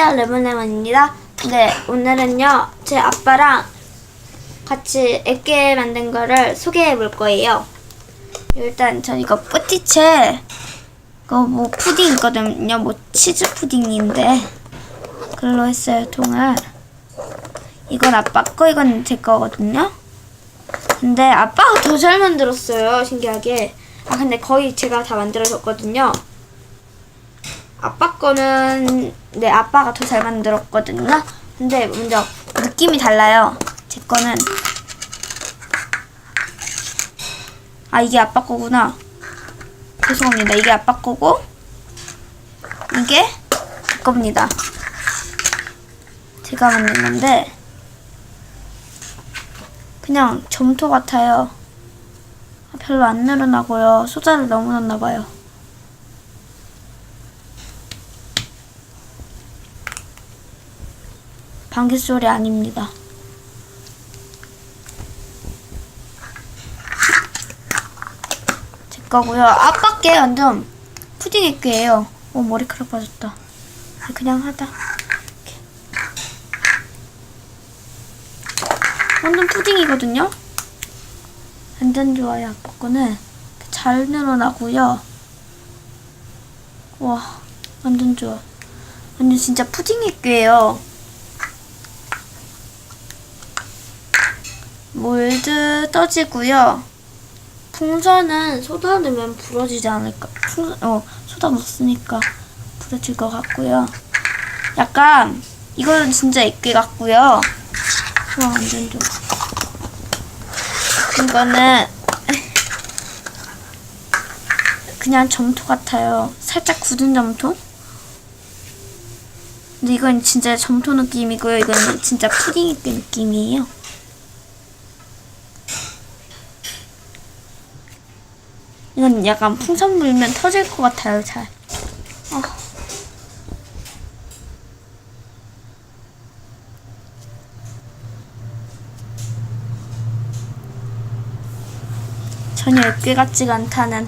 안녕하세요 레몬레몬입니다. 네 오늘은요 제 아빠랑 같이 액게 만든 거를 소개해 볼 거예요. 일단 전 이거 뿌티체 이거 뭐 푸딩 있거든요. 뭐 치즈 푸딩인데 그걸로 했어요 통을. 이건 아빠 거 이건 제 거거든요. 근데 아빠가 더 잘 만들었어요 신기하게. 아 근데 거의 제가 다 만들어줬거든요 아빠 거는 네 아빠가 더 잘 만들었거든요. 근데 먼저 느낌이 달라요. 제 거는 아 이게 아빠 거구나. 죄송합니다. 이게 아빠 거고 이게 제 겁니다. 제가 만든 건데 그냥 점토 같아요. 아, 별로 안 늘어나고요. 소자를 너무 넣나 봐요. 방귀 소리 아닙니다. 제 거고요. 아빠께 완전 푸딩 액괴예요. 오 머리카락 빠졌다. 그냥 하다. 이렇게. 완전 푸딩이거든요. 완전 좋아요. 아빠 거는 잘 늘어나고요. 와 완전 좋아. 완전 진짜 푸딩 액괴예요. 몰드 떠지고요. 풍선은 소다 넣으면 부러지지 않을까. 풍선, 어, 넣었으니까 부러질 것 같고요. 약간 이거는 진짜 액괴 같고요. 와 완전 좋아. 이거는 그냥 점토 같아요. 살짝 굳은 점토. 근데 이건 진짜 점토 느낌이고요. 이건 진짜 푸딩 느낌이에요. 이건 약간 풍선 불면 터질 것 같아요, 잘. 어. 전혀 액괴 같지가 않다는.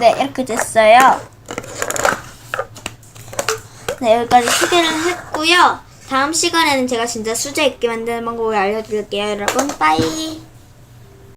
네, 이렇게 됐어요. 네, 여기까지 소개를 했고요. 다음 시간에는 제가 진짜 수제 있게 만드는 방법을 알려드릴게요, 여러분. 빠이.